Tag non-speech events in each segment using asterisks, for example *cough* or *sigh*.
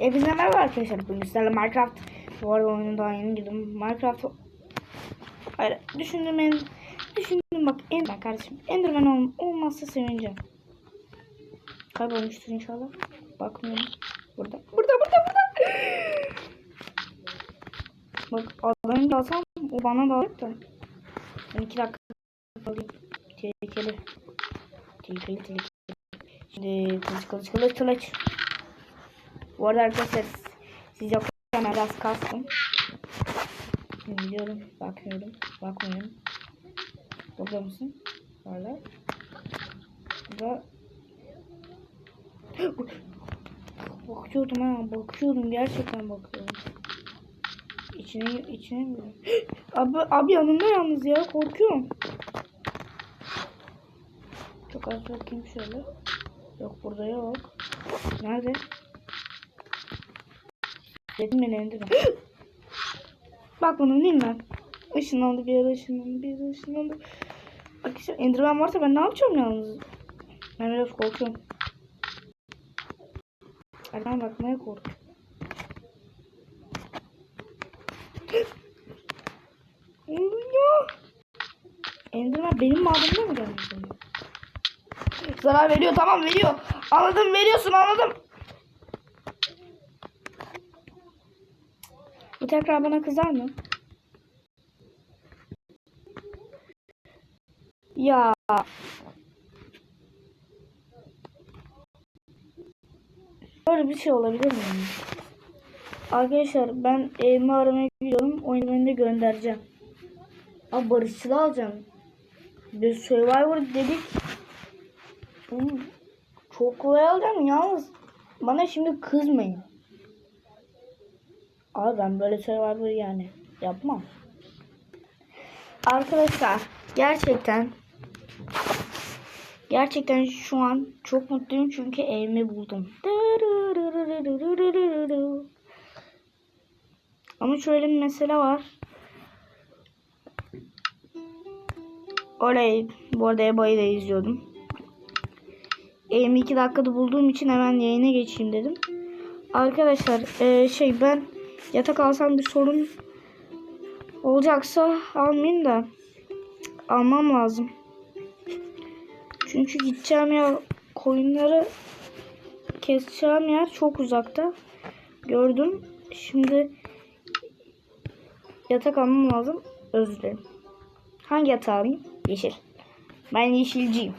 Hepinize merhaba arkadaşlar. Bugün sizlerle Minecraft. Bu arada oyunu daha yeni girdim. Minecraft... Hayır düşündüm en... Düşündüm bak Enderman kardeşim. Enderman ol, olmazsa sevineceğim. Kaybolmuştur inşallah. Bakmıyorum. Burada. Burada burada burada. Bak adamı da alsam o bana da alır da. Ben iki dakika alayım. Tehlikeli. Tehlikeli tehlikeli. Şimdi kılıç kılıç kılıç kılıç. Bu arada arkadaşlar siz ben biraz kastım. Şimdi gidiyorum. Bakmıyorum. Bakmıyorum. Burada mısın? Hala. Burada. Bakıyordum ha. Bakıyordum. Gerçekten bakıyordum. İçine, içine mi? Abi, abi yanımda yalnız ya. Korkuyorum. Çok az bakayım şöyle. Yok burada yok. Nerede? Dedim beni indirme. Bak bunu değil mi? Işınlandı bir yere ışınlandı bir yere ışınlandı. Bak işte Enderman varsa ben ne yapacağım yalnız? Ben biraz korkuyorum. Arkadan bakmaya korkuyorum. Enderman benim mağdurumda mı gelmiş? Zarar veriyor tamam veriyor. Anladım veriyorsun anladım. Bu tekrar bana kızar mı? Ya. Böyle bir şey olabilir mi? Arkadaşlar ben evimi aramaya gidiyorum. Oyunu de göndereceğim. Abi barışçılı alacağım. Bir Survivor dedik. Çok kolay alacağım yalnız. Bana şimdi kızmayın. Abi ben böyle Survivor yani yapmam. Arkadaşlar gerçekten gerçekten şu an çok mutluyum çünkü evimi buldum. Ama şöyle bir mesele var. Oley. Bu arada Eba'yı da izliyordum. Evimi 2 dakikada bulduğum için hemen yayına geçeyim dedim. Arkadaşlar eee, şey ben yatak alsam bir sorun olacaksa almayayım da almam lazım. Çünkü gideceğim yer koyunları keseceğim yer çok uzakta. Gördüm. Şimdi yatak almam lazım. Özür dilerim. Hangi yatağı alayım? Yeşil. Ben yeşilciyim.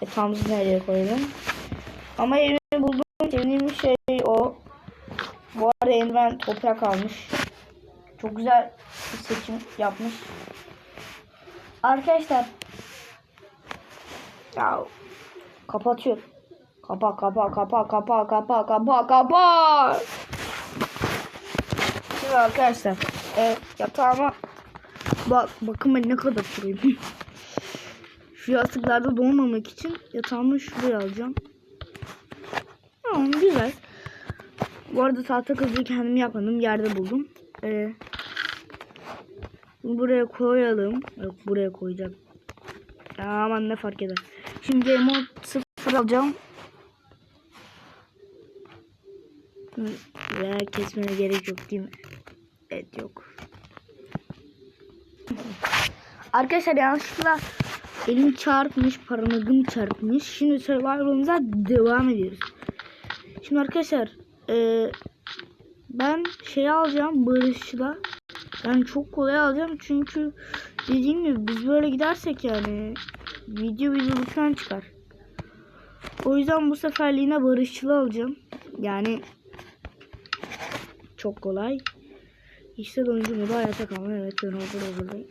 Yatağımızı nereye koyalım? Ama evimi buldum. Sevdiğim şey o. Bu arada eldiven toprak almış. Çok güzel bir seçim yapmış. Arkadaşlar. Ya kapatıyor. Kapa kapa kapa kapa kapa kapa kapa. Şimdi arkadaşlar. E, yatağıma bak bakın ben ne kadar kuruyum. *laughs* Şu yastıklarda donmamak için yatağımı şuraya alacağım. Tamam güzel. Bu arada tahta kızı kendim yapmadım. Yerde buldum. Ee, buraya koyalım. Yok buraya koyacağım. Ya aman ne fark eder. Şimdi emote sıfır alacağım. Veya kesmene gerek yok değil mi? Evet yok. Arkadaşlar yanlışlıkla elim çarpmış, parmağım çarpmış. Şimdi survival'ımıza devam ediyoruz. Şimdi arkadaşlar eee, ben şey alacağım barışçıla. Ben çok kolay alacağım çünkü dediğim gibi biz böyle gidersek yani video video lütfen çıkar. O yüzden bu seferliğine barışçılı alacağım. Yani çok kolay. İşte oyuncu modu hayata kalma. Evet ben orada buradayım.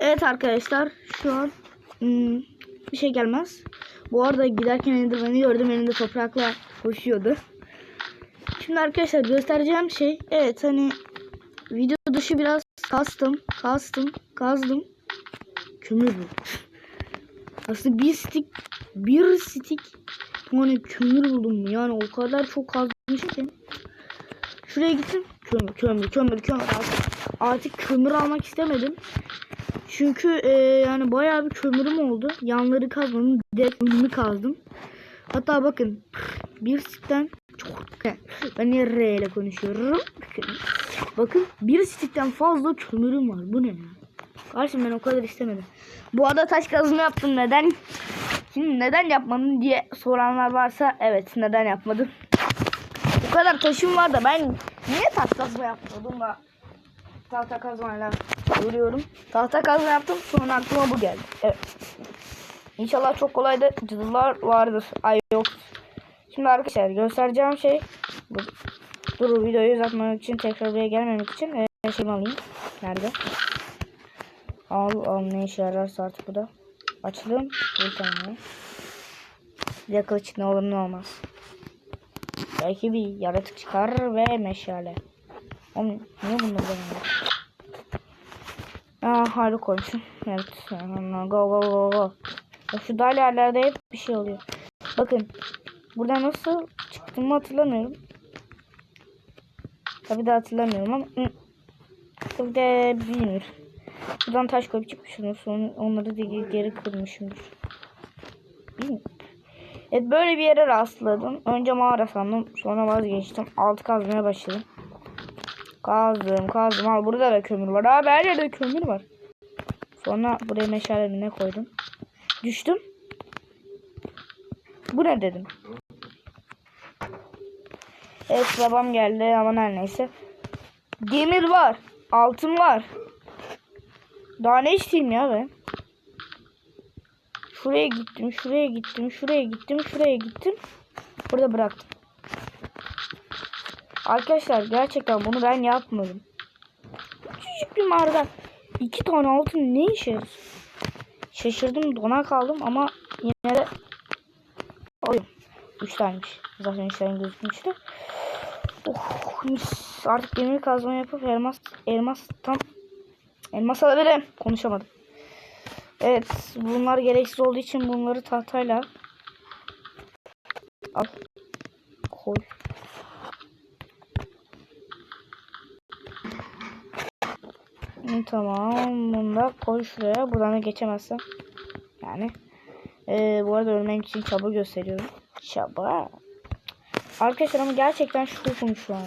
Evet arkadaşlar şu an hmm, bir şey gelmez. Bu arada giderken Enderman'i gördüm. Elinde toprakla koşuyordu. Şimdi arkadaşlar göstereceğim şey evet hani video dışı biraz kastım, kastım, kazdım. Kömür bu. Aslında bir stick, bir stick tane kömür buldum. Yani o kadar çok kazmışım ki. Şuraya gittim. Kömür, kömür, kömür, kömür. Artık, artık kömür almak istemedim. Çünkü e, yani bayağı bir kömürüm oldu. Yanları kazmadım. Direkt önümü kazdım. Hatta bakın bir stickten Ben niye R ile konuşuyorum? Bakın bir stikten fazla kömürüm var. Bu ne ya? Kardeşim ben o kadar istemedim. Bu arada taş kazma yaptım. Neden? Şimdi neden yapmadın diye soranlar varsa evet neden yapmadım. Bu kadar taşım var da ben niye taş kazma yapmadım da tahta kazmayla vuruyorum. Tahta kazma yaptım sonra aklıma bu geldi. Evet. İnşallah çok kolay da cadılar vardır. Ay yok. Şimdi arkadaşlar göstereceğim şey bu. Dur videoyu uzatmamak için tekrar buraya gelmemek için e, şeyimi alayım. Nerede? Al al ne işe yararsa artık bu da. Açalım. Bir tane. Bir ne olur ne olmaz. Belki bir yaratık çıkar ve meşale. Oğlum niye bunları beğenmiyor? Aa harbi koymuşum. Evet. Go go go go. Şu dal yerlerde hep bir şey oluyor. Bakın. Burada nasıl çıktığımı hatırlamıyorum. Tabii de hatırlamıyorum ama hı. tabii de bilmiyorum. Buradan taş koyup çıkmışım. Sonra onları da geri, kırmışımdır. Bilmiyorum. Evet böyle bir yere rastladım. Önce mağara sandım. Sonra vazgeçtim. Altı kazmaya başladım. Kazdım kazdım. Al burada da kömür var. Abi her yerde kömür var. Sonra buraya meşalemine koydum. Düştüm. Bu ne dedim. Evet babam geldi ama her neyse. Demir var. Altın var. Daha ne isteyeyim ya ben? Şuraya gittim, şuraya gittim, şuraya gittim, şuraya gittim. Burada bıraktım. Arkadaşlar gerçekten bunu ben yapmadım. Küçücük bir mağarada iki tane altın ne işe? Şaşırdım, dona kaldım ama yine de oyun. Üç taneymiş. Zaten işlerin gözükmüştü. Oh. Artık demir kazma yapıp elmas elmas tam elmas alabilirim. Konuşamadım. Evet, bunlar gereksiz olduğu için bunları tahtayla al koy. Tamam, bunu da koy şuraya. Buradan da geçemezsem. Yani. Ee, bu arada ölmem için çaba gösteriyorum. Çaba. Arkadaşlar ama gerçekten şokum şu an.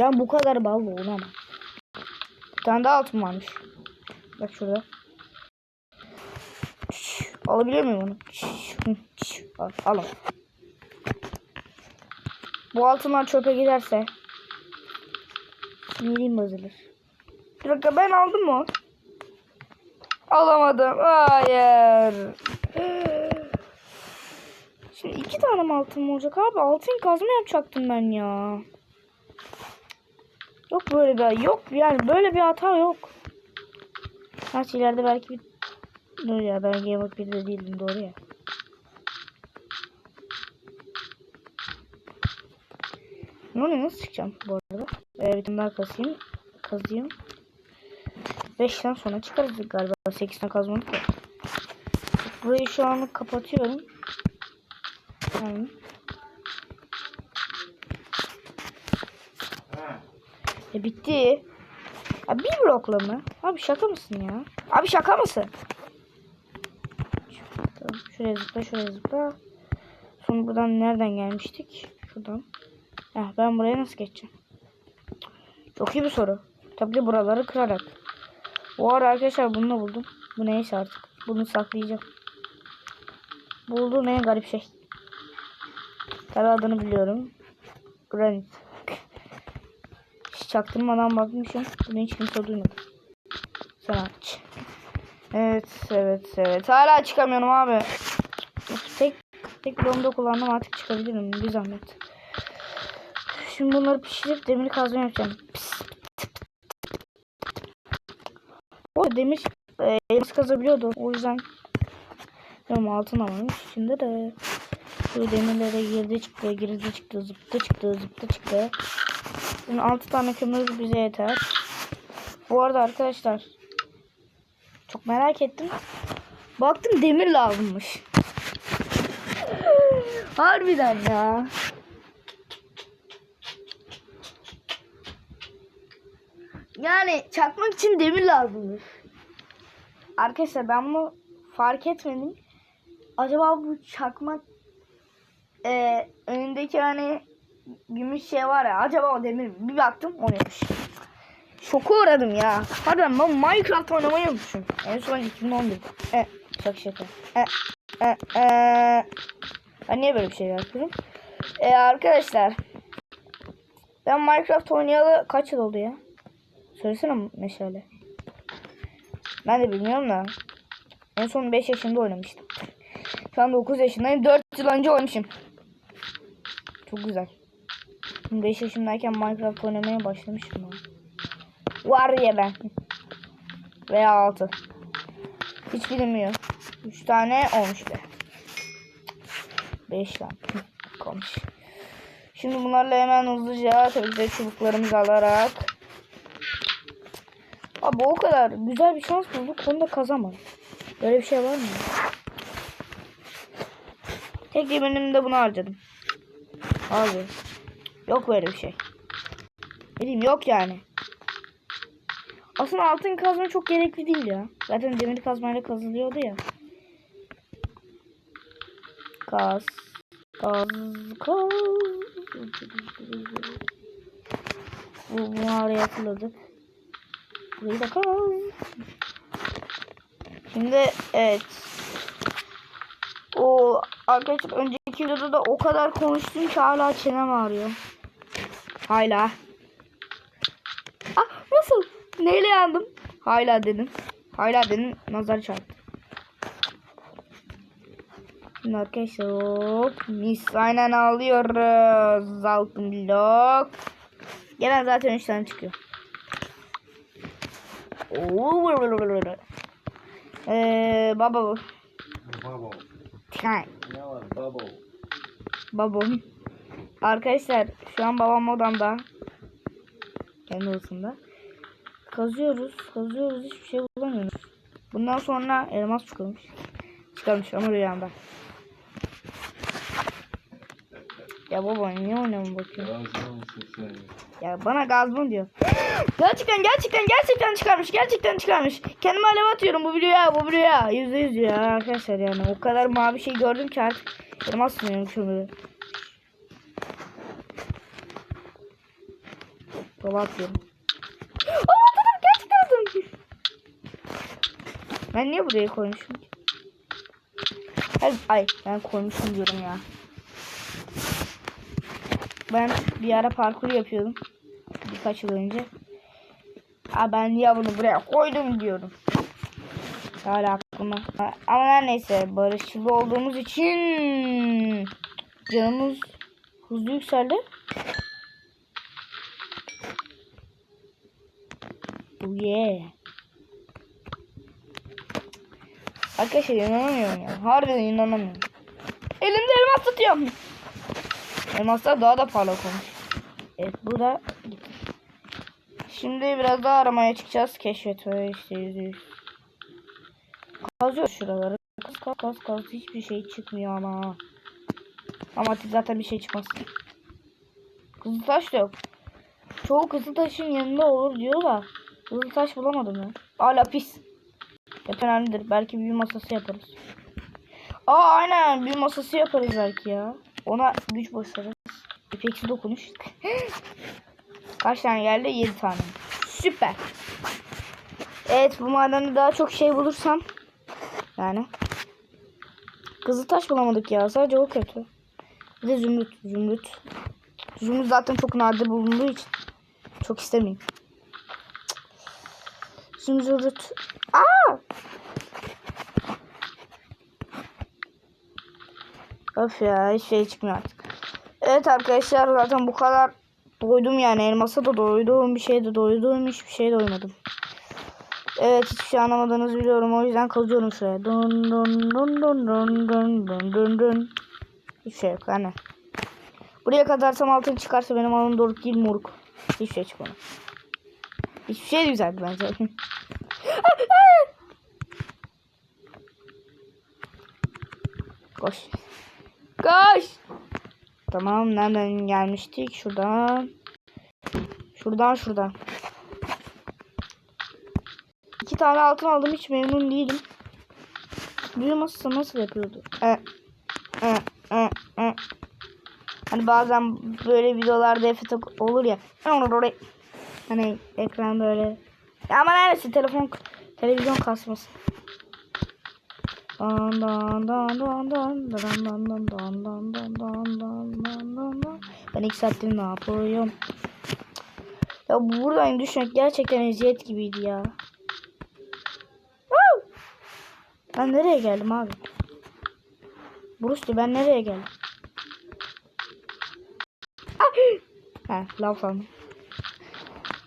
Ben bu kadar bal olamam. Bir tane daha altın varmış. Bak şurada. Alabiliyor muyum onu? Al, al. Bu altınlar çöpe giderse Milim bozulur. Bir dakika ben aldım mı? Alamadım. Hayır. Şimdi iki tane mi altın olacak abi? Altın kazma yapacaktım ben ya. Yok böyle bir yok yani böyle bir hata yok. Gerçi ileride belki bir Dur ya ben Game of 1'de değildim doğru ya. Ne oluyor nasıl çıkacağım bu arada? Ee, bir daha kazayım. Kazayım. 5'ten sonra çıkarız galiba. 8'ten kazmadık ya. Burayı şu anlık kapatıyorum. Tamam. E bitti. Abi bir blokla mı? Abi şaka mısın ya? Abi şaka mısın? Tamam, şuraya zıpla, şuraya zıpla. Sonra buradan nereden gelmiştik? Şuradan. Heh, ben buraya nasıl geçeceğim? Çok iyi bir soru. Tabii ki buraları kırarak. Bu arada arkadaşlar bunu buldum. Bu neyse artık. Bunu saklayacağım. Bulduğum en garip şey. Adını biliyorum. Granit. Hiç çaktırmadan bakmışım. Bunu hiç kimse duymadı. Sen aç. Evet, evet, evet. Hala çıkamıyorum abi. Tek tek bloğumda kullandım artık çıkabilirim. Bir zahmet. Şimdi bunları pişirip demir kazma yapacağım. Pis. O demir e, kazabiliyordu. O yüzden Bilmiyorum altın almamış. Şimdi de bu demirlere girdi çıktı, girdi çıktı, zıptı çıktı, zıptı çıktı. Şimdi 6 tane kömür bize yeter. Bu arada arkadaşlar çok merak ettim. Baktım demir lazımmış. *laughs* Harbiden ya. Yani çakmak için demir lazımmış. Arkadaşlar ben bunu fark etmedim. Acaba bu çakmak e, önündeki hani gümüş şey var ya acaba o demir mi? Bir baktım o neymiş. Şoku uğradım ya. Harbiden ben Minecraft oynamayı unutmuşum. En son 2011. E, şaka şaka. E, e, e. Ben niye böyle bir şey yapıyorum? E, arkadaşlar. Ben Minecraft oynayalı kaç yıl oldu ya? Söylesene meşale. Ben de bilmiyorum da. En son 5 yaşında oynamıştım. Şu an 9 yaşındayım. 4 yıl önce oynamışım. Çok güzel. 5 yaşındayken Minecraft oynamaya başlamışım ben. Var ya ben. Veya 6. Hiç bilinmiyor. 3 tane olmuş be. 5 lan. *laughs* Konuş. Şimdi bunlarla hemen hızlıca tabii de çubuklarımızı alarak. Abi o kadar güzel bir şans bulduk. Onu da kazamadım. Böyle bir şey var mı? Tek yeminimde bunu harcadım. Abi. Yok böyle bir şey. Diyeyim yok yani. Aslında altın kazma çok gerekli değil ya. Zaten demir kazmayla kazılıyordu ya. Kaz. Kaz. Kaz. Bu, bunu araya fırladık. Burayı da kaz. Şimdi evet. O arkadaşlar önceki videoda da o kadar konuştum ki hala çenem ağrıyor. Hala. Ah nasıl? Neyle yandım? Hala dedim. Hala dedim. Nazar çarptı. Şimdi arkadaşlar hop. Mis aynen alıyoruz. Altın blok. Gelen zaten 3 tane çıkıyor. Oo. Ee, baba bu. Bubble. Babam. Arkadaşlar şu an babam odamda. Kendi odasında. Kazıyoruz. Kazıyoruz. Hiçbir şey bulamıyoruz. Bundan sonra elmas çıkıyormuş. Çıkarmış ama rüyamda. Ya baba niye oynamaya bakıyor? Ya bana gaz mı diyor. gerçekten gerçekten gerçekten çıkarmış. Gerçekten çıkarmış. Kendime alev atıyorum bu videoya bu videoya. Yüzde yüz ya arkadaşlar yani. O kadar mavi şey gördüm ki artık. Elmas sanıyorum şunu. Baba atıyorum. Aa atladım gerçekten atladım. Ben niye buraya koymuşum ki? Ay, ay ben koymuşum diyorum ya. Ben bir ara parkur yapıyordum. Birkaç önce. Aa ben niye bunu buraya koydum diyorum. Hala aklıma. Ama neyse barışçıl olduğumuz için canımız hızlı yükseldi. Oh yeah. Arkadaşlar inanamıyorum ya. Harbiden inanamıyorum. Elimde elmas tutuyorum. Elmaslar daha da parlak olmuş. Evet bu da. Şimdi biraz daha aramaya çıkacağız. Keşfet ve işte yüzde yüz. Kazıyor şuraları. Kaz kaz kaz kaz. Hiçbir şey çıkmıyor ama. Ama zaten bir şey çıkmaz. Kızıl taş da yok. Çoğu kızıl taşın yanında olur diyor da. Kızıl taş bulamadım ya. Aa lapis. Hep önemlidir. Belki büyü masası yaparız. Aa aynen büyü masası yaparız belki ya. Ona güç basarız. İpeksi dokunuş. *gasps* Kaç tane geldi? 7 tane. Süper. Evet bu madende daha çok şey bulursam yani Kızıltaş bulamadık ya. Sadece o kötü. Bir de zümrüt. Zümrüt. Zümrüt zaten çok nadir bulunduğu için çok istemeyeyim. Zümrüt. Aa! Öf ya hiç şey çıkmıyor artık. Evet arkadaşlar zaten bu kadar doydum yani elmasa da doydum bir şey de doydum hiçbir şey doymadım. Evet hiçbir şey anlamadığınızı biliyorum o yüzden kalıyorum şuraya. Dun dun dun dun dun dun dun dun dun. Hiçbir şey yok yani. Buraya kadarsam altın çıkarsa benim alım doğru değil moruk. Hiçbir şey çıkmadı. Hiçbir şey güzeldi bence. *laughs* Koş. Koş. Tamam nereden gelmiştik? Şuradan. Şuradan şuradan. İki tane altın aldım hiç memnun değilim. Büyü masası nasıl yapıyordu? E, e, e, e. Hani bazen böyle videolarda efekt olur ya. Hani ekran böyle. Ama neresi telefon televizyon kasması. Ben iki saattir ne yapıyorum? Ya buradan düşmek gerçekten eziyet gibiydi ya. Ben nereye geldim abi? Bruce ben nereye geldim? Ah! Ha, lav.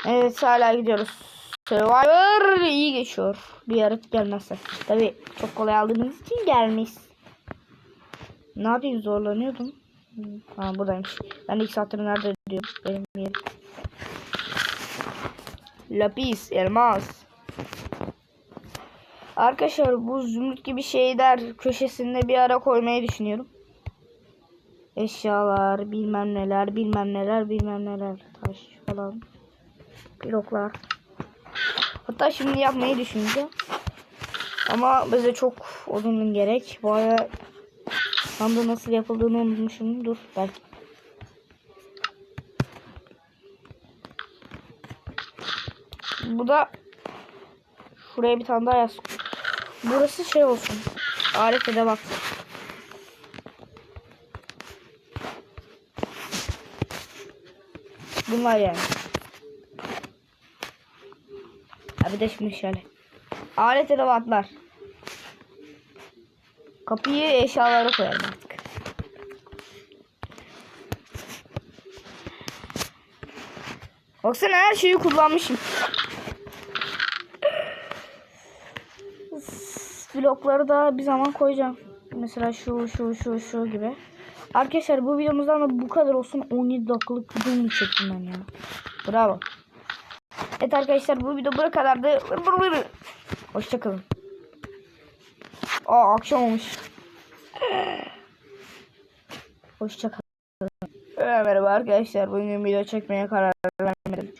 Evet hala gidiyoruz. Survivor iyi geçiyor. Bir yaratık gelmezse. Tabi çok kolay aldığımız için gelmiş. Ne yapayım zorlanıyordum. Ha buradaymış. Ben de ilk saattir nerede diyorum. Benim yerim. Lapis, elmas. Arkadaşlar bu zümrüt gibi şeyler köşesinde bir ara koymayı düşünüyorum. Eşyalar, bilmem neler, bilmem neler, bilmem neler. Taş falan. Bloklar. Hatta şimdi yapmayı düşüneceğim. Ama bize çok uzun gerek. Bu ara sanda nasıl yapıldığını unutmuşum. Dur belki. Bu da şuraya bir tane daha yaz. Burası şey olsun. Alet de bak. Bunlar yani. Ha bir de şimdi şöyle. Alet edevatlar. Kapıyı eşyaları koyalım artık. Baksana her şeyi kullanmışım. Blokları da bir zaman koyacağım. Mesela şu şu şu şu gibi. Arkadaşlar bu videomuzdan da bu kadar olsun. 17 dakikalık video mu çektim ben ya. Bravo. Evet arkadaşlar bu video bu kadardı. Hoşçakalın. Aa akşam olmuş. Hoşçakalın. Merhaba arkadaşlar. Bugün video çekmeye karar vermedim.